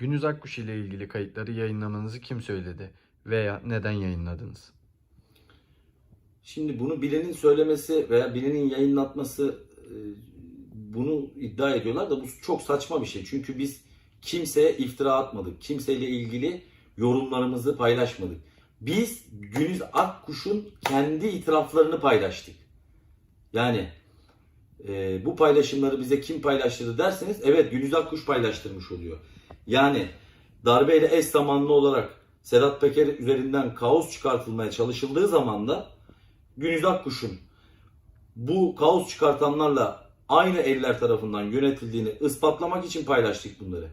Günüz Akkuş ile ilgili kayıtları yayınlamanızı kim söyledi veya neden yayınladınız? Şimdi bunu birinin söylemesi veya birinin yayınlatması e, bunu iddia ediyorlar da bu çok saçma bir şey. Çünkü biz kimseye iftira atmadık. Kimseyle ilgili yorumlarımızı paylaşmadık. Biz Günüz Akkuş'un kendi itiraflarını paylaştık. Yani e, bu paylaşımları bize kim paylaştırdı derseniz evet Günüz Akkuş paylaştırmış oluyor. Yani darbeyle eş zamanlı olarak Sedat Peker üzerinden kaos çıkartılmaya çalışıldığı zaman da Günüz Akkuş'un bu kaos çıkartanlarla aynı eller tarafından yönetildiğini ispatlamak için paylaştık bunları.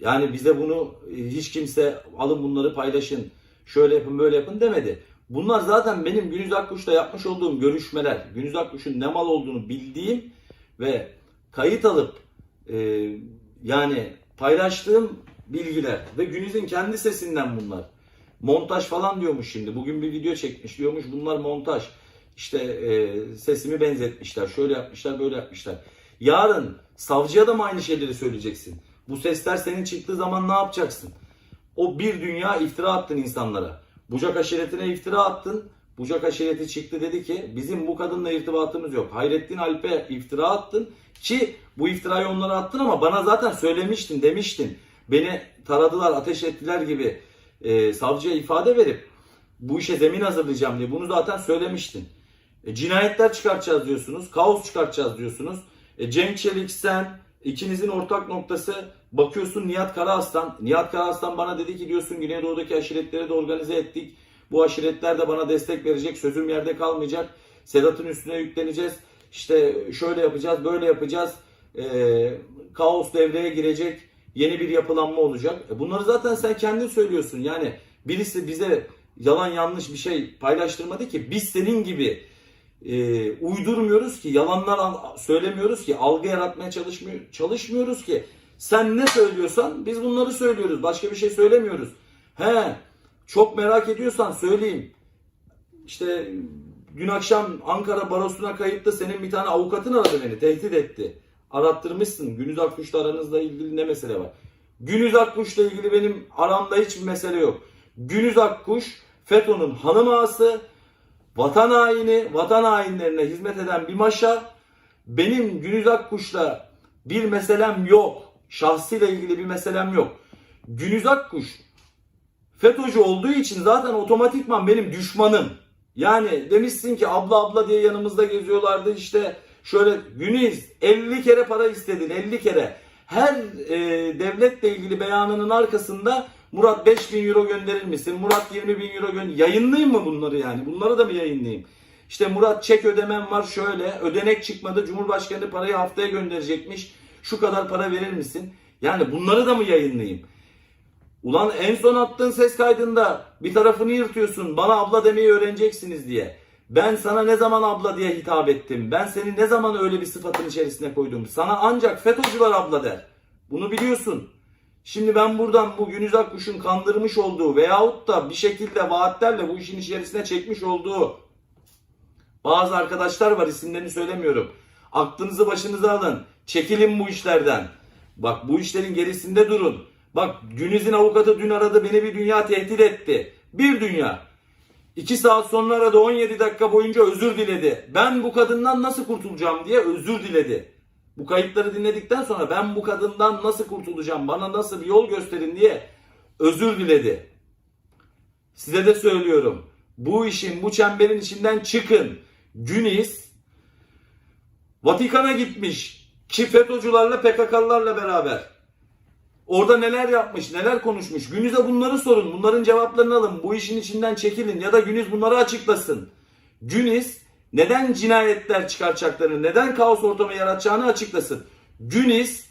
Yani bize bunu hiç kimse alın bunları paylaşın, şöyle yapın böyle yapın demedi. Bunlar zaten benim Günüz Akkuş'la yapmış olduğum görüşmeler. Günüz Akkuş'un ne mal olduğunu bildiğim ve kayıt alıp e, yani paylaştığım bilgiler ve Günüz'ün kendi sesinden bunlar. Montaj falan diyormuş şimdi. Bugün bir video çekmiş diyormuş bunlar montaj. İşte e, sesimi benzetmişler. Şöyle yapmışlar, böyle yapmışlar. Yarın savcıya da mı aynı şeyleri söyleyeceksin? Bu sesler senin çıktığı zaman ne yapacaksın? O bir dünya iftira attın insanlara. Bucak aşiretine iftira attın. Bucak aşireti çıktı dedi ki bizim bu kadınla irtibatımız yok. Hayrettin Alp'e iftira attın ki bu iftirayı onlara attın ama bana zaten söylemiştin demiştin. Beni taradılar ateş ettiler gibi e, savcıya ifade verip bu işe zemin hazırlayacağım diye bunu zaten söylemiştin. E, cinayetler çıkartacağız diyorsunuz. Kaos çıkartacağız diyorsunuz. E, Cenk Çelik sen ikinizin ortak noktası bakıyorsun Nihat Karaaslan. Nihat Karaaslan bana dedi ki diyorsun Güneydoğu'daki aşiretleri de organize ettik. Bu aşiretler de bana destek verecek. Sözüm yerde kalmayacak. Sedat'ın üstüne yükleneceğiz. İşte şöyle yapacağız, böyle yapacağız. E, kaos devreye girecek. Yeni bir yapılanma olacak. E, bunları zaten sen kendin söylüyorsun. Yani birisi bize yalan yanlış bir şey paylaştırmadı ki biz senin gibi e, uydurmuyoruz ki yalanlar al- söylemiyoruz ki algı yaratmaya çalışmıyor çalışmıyoruz ki sen ne söylüyorsan biz bunları söylüyoruz başka bir şey söylemiyoruz he çok merak ediyorsan söyleyeyim işte dün akşam Ankara Barosu'na kayıtlı senin bir tane avukatın aradı beni tehdit etti arattırmışsın Günüz Akkuş'la aranızda ilgili ne mesele var Günüz Akkuş'la ilgili benim aramda hiçbir mesele yok Günüz Akkuş FETÖ'nün hanım ağası vatan haini, vatan hainlerine hizmet eden bir maşa. Benim Günüz Akkuş'la bir meselem yok. Şahsıyla ilgili bir meselem yok. Günüz Akkuş FETÖ'cü olduğu için zaten otomatikman benim düşmanım. Yani demişsin ki abla abla diye yanımızda geziyorlardı işte şöyle Günüz 50 kere para istedin 50 kere. Her e, devletle ilgili beyanının arkasında Murat 5000 euro gönderir misin? Murat 20 bin euro gönder. Yayınlayayım mı bunları yani? Bunları da mı yayınlayayım? İşte Murat çek ödemem var şöyle. Ödenek çıkmadı. Cumhurbaşkanı parayı haftaya gönderecekmiş. Şu kadar para verir misin? Yani bunları da mı yayınlayayım? Ulan en son attığın ses kaydında bir tarafını yırtıyorsun. Bana abla demeyi öğreneceksiniz diye. Ben sana ne zaman abla diye hitap ettim? Ben seni ne zaman öyle bir sıfatın içerisine koydum? Sana ancak FETÖ'cüler abla der. Bunu biliyorsun. Şimdi ben buradan bu Günüz Akkuş'un kandırmış olduğu veyahut da bir şekilde vaatlerle bu işin içerisine çekmiş olduğu bazı arkadaşlar var isimlerini söylemiyorum. Aklınızı başınıza alın. Çekilin bu işlerden. Bak bu işlerin gerisinde durun. Bak Günüz'ün avukatı dün aradı beni bir dünya tehdit etti. Bir dünya. İki saat sonra aradı 17 dakika boyunca özür diledi. Ben bu kadından nasıl kurtulacağım diye özür diledi. Bu kayıtları dinledikten sonra ben bu kadından nasıl kurtulacağım, bana nasıl bir yol gösterin diye özür diledi. Size de söylüyorum. Bu işin, bu çemberin içinden çıkın. Güniz Vatikan'a gitmiş. Ki FETÖ'cülerle beraber. Orada neler yapmış, neler konuşmuş. Günüz'e bunları sorun. Bunların cevaplarını alın. Bu işin içinden çekilin. Ya da Günüz bunları açıklasın. Güniz neden cinayetler çıkartacaklarını, neden kaos ortamı yaratacağını açıklasın. Güniz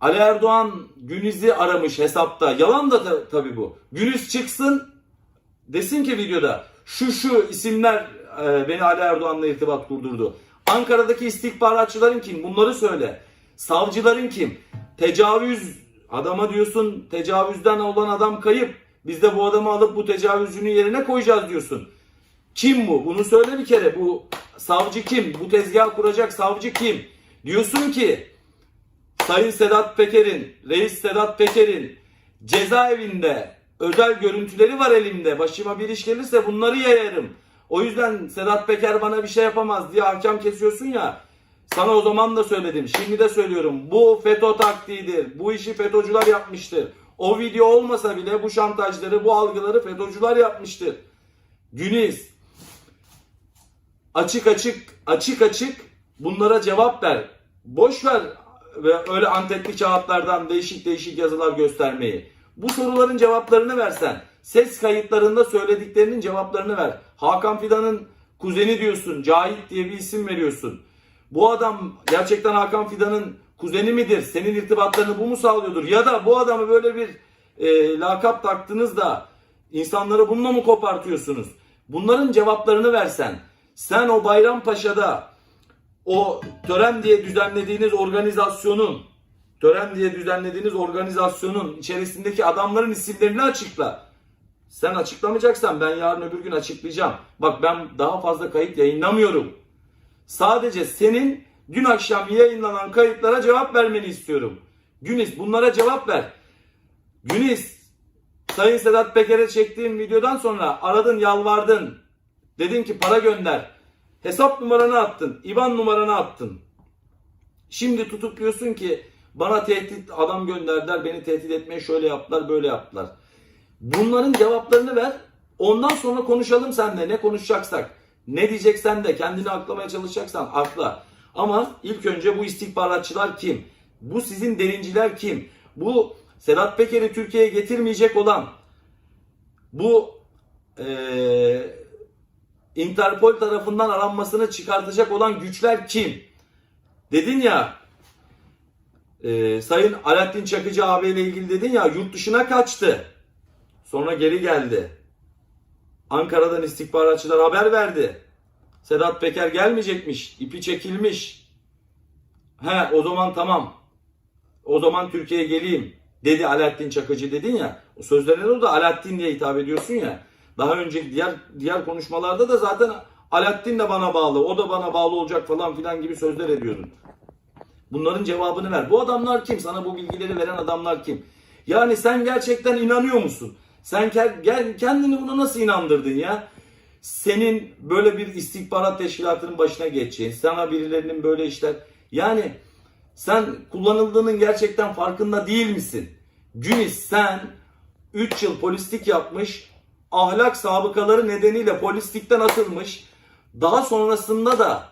Ali Erdoğan Güniz'i aramış hesapta. Yalan da ta- tabii bu. Güniz çıksın desin ki videoda şu şu isimler e, beni Ali Erdoğan'la irtibat kurdurdu. Ankara'daki istihbaratçıların kim? Bunları söyle. Savcıların kim? Tecavüz adama diyorsun tecavüzden olan adam kayıp. Biz de bu adamı alıp bu tecavüzcünün yerine koyacağız diyorsun. Kim bu? Bunu söyle bir kere. Bu savcı kim? Bu tezgah kuracak savcı kim? Diyorsun ki Sayın Sedat Peker'in, Reis Sedat Peker'in cezaevinde özel görüntüleri var elimde. Başıma bir iş gelirse bunları yayarım. O yüzden Sedat Peker bana bir şey yapamaz diye hakem kesiyorsun ya. Sana o zaman da söyledim. Şimdi de söylüyorum. Bu FETÖ taktiğidir. Bu işi FETÖ'cüler yapmıştır. O video olmasa bile bu şantajları, bu algıları FETÖ'cüler yapmıştır. Güniz, açık açık açık açık bunlara cevap ver. Boş ver ve öyle antetli kağıtlardan değişik değişik yazılar göstermeyi. Bu soruların cevaplarını versen. Ses kayıtlarında söylediklerinin cevaplarını ver. Hakan Fidan'ın kuzeni diyorsun. Cahit diye bir isim veriyorsun. Bu adam gerçekten Hakan Fidan'ın kuzeni midir? Senin irtibatlarını bu mu sağlıyordur? Ya da bu adamı böyle bir e, lakap taktınız da insanları bununla mı kopartıyorsunuz? Bunların cevaplarını versen. Sen o Bayrampaşa'da o tören diye düzenlediğiniz organizasyonun tören diye düzenlediğiniz organizasyonun içerisindeki adamların isimlerini açıkla. Sen açıklamayacaksan ben yarın öbür gün açıklayacağım. Bak ben daha fazla kayıt yayınlamıyorum. Sadece senin dün akşam yayınlanan kayıtlara cevap vermeni istiyorum. Güniz bunlara cevap ver. Güniz Sayın Sedat Peker'e çektiğim videodan sonra aradın yalvardın. Dedin ki para gönder. Hesap numaranı attın. IBAN numaranı attın. Şimdi tutup diyorsun ki bana tehdit adam gönderdiler. Beni tehdit etmeye şöyle yaptılar böyle yaptılar. Bunların cevaplarını ver. Ondan sonra konuşalım seninle ne konuşacaksak. Ne diyeceksen de kendini aklamaya çalışacaksan akla. Ama ilk önce bu istihbaratçılar kim? Bu sizin derinciler kim? Bu Sedat Peker'i Türkiye'ye getirmeyecek olan bu eee Interpol tarafından aranmasını çıkartacak olan güçler kim? Dedin ya e, Sayın Alaaddin Çakıcı abiyle ilgili dedin ya yurt dışına kaçtı. Sonra geri geldi. Ankara'dan istihbaratçılar haber verdi. Sedat Peker gelmeyecekmiş. ipi çekilmiş. He o zaman tamam. O zaman Türkiye'ye geleyim dedi Alaaddin Çakıcı dedin ya. O sözlerine de Alaaddin diye hitap ediyorsun ya. Daha önceki diğer diğer konuşmalarda da zaten Alaaddin de bana bağlı, o da bana bağlı olacak falan filan gibi sözler ediyordun. Bunların cevabını ver. Bu adamlar kim? Sana bu bilgileri veren adamlar kim? Yani sen gerçekten inanıyor musun? Sen kendini buna nasıl inandırdın ya? Senin böyle bir istihbarat teşkilatının başına geçeceğin, sana birilerinin böyle işler... Yani sen kullanıldığının gerçekten farkında değil misin? Günis sen 3 yıl polislik yapmış, ahlak sabıkaları nedeniyle polislikten atılmış, daha sonrasında da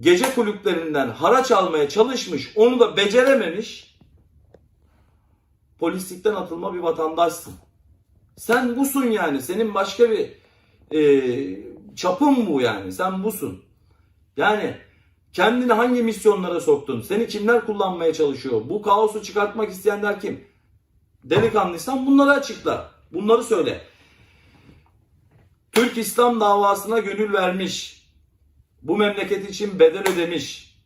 gece kulüplerinden haraç almaya çalışmış, onu da becerememiş, polislikten atılma bir vatandaşsın. Sen busun yani, senin başka bir e, çapın bu yani, sen busun. Yani kendini hangi misyonlara soktun, seni kimler kullanmaya çalışıyor, bu kaosu çıkartmak isteyenler kim? Delikanlıysan bunları açıkla, bunları söyle. Türk İslam davasına gönül vermiş. Bu memleket için bedel ödemiş.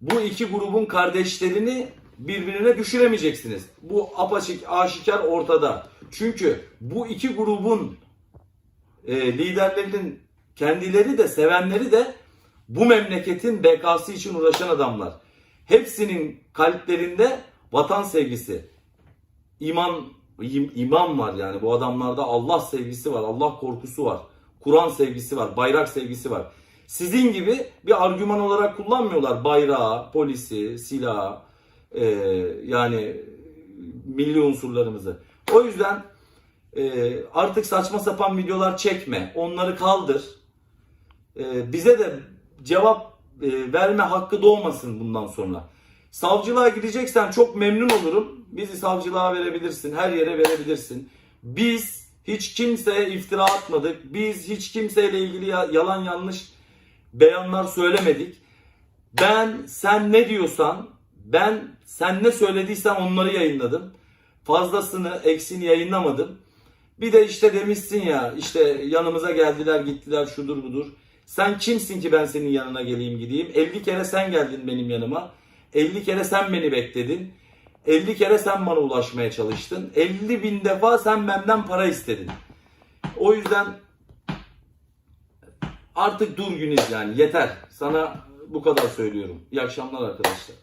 Bu iki grubun kardeşlerini birbirine düşüremeyeceksiniz. Bu apaçık, aşikar ortada. Çünkü bu iki grubun e, liderlerinin kendileri de sevenleri de bu memleketin bekası için uğraşan adamlar. Hepsinin kalplerinde vatan sevgisi, iman im- iman var yani bu adamlarda Allah sevgisi var, Allah korkusu var, Kur'an sevgisi var, bayrak sevgisi var. Sizin gibi bir argüman olarak kullanmıyorlar bayrağı, polisi, silahı, e, yani milli unsurlarımızı. O yüzden e, artık saçma sapan videolar çekme, onları kaldır. E, bize de cevap e, verme hakkı doğmasın bundan sonra. Savcılığa gideceksen çok memnun olurum. Bizi savcılığa verebilirsin, her yere verebilirsin. Biz hiç kimseye iftira atmadık. Biz hiç kimseyle ilgili ya- yalan yanlış beyanlar söylemedik. Ben sen ne diyorsan, ben sen ne söylediysen onları yayınladım. Fazlasını, eksini yayınlamadım. Bir de işte demişsin ya, işte yanımıza geldiler, gittiler, şudur budur. Sen kimsin ki ben senin yanına geleyim gideyim? 50 kere sen geldin benim yanıma. 50 kere sen beni bekledin. 50 kere sen bana ulaşmaya çalıştın. 50 bin defa sen benden para istedin. O yüzden artık dur Güniz yani yeter. Sana bu kadar söylüyorum. İyi akşamlar arkadaşlar.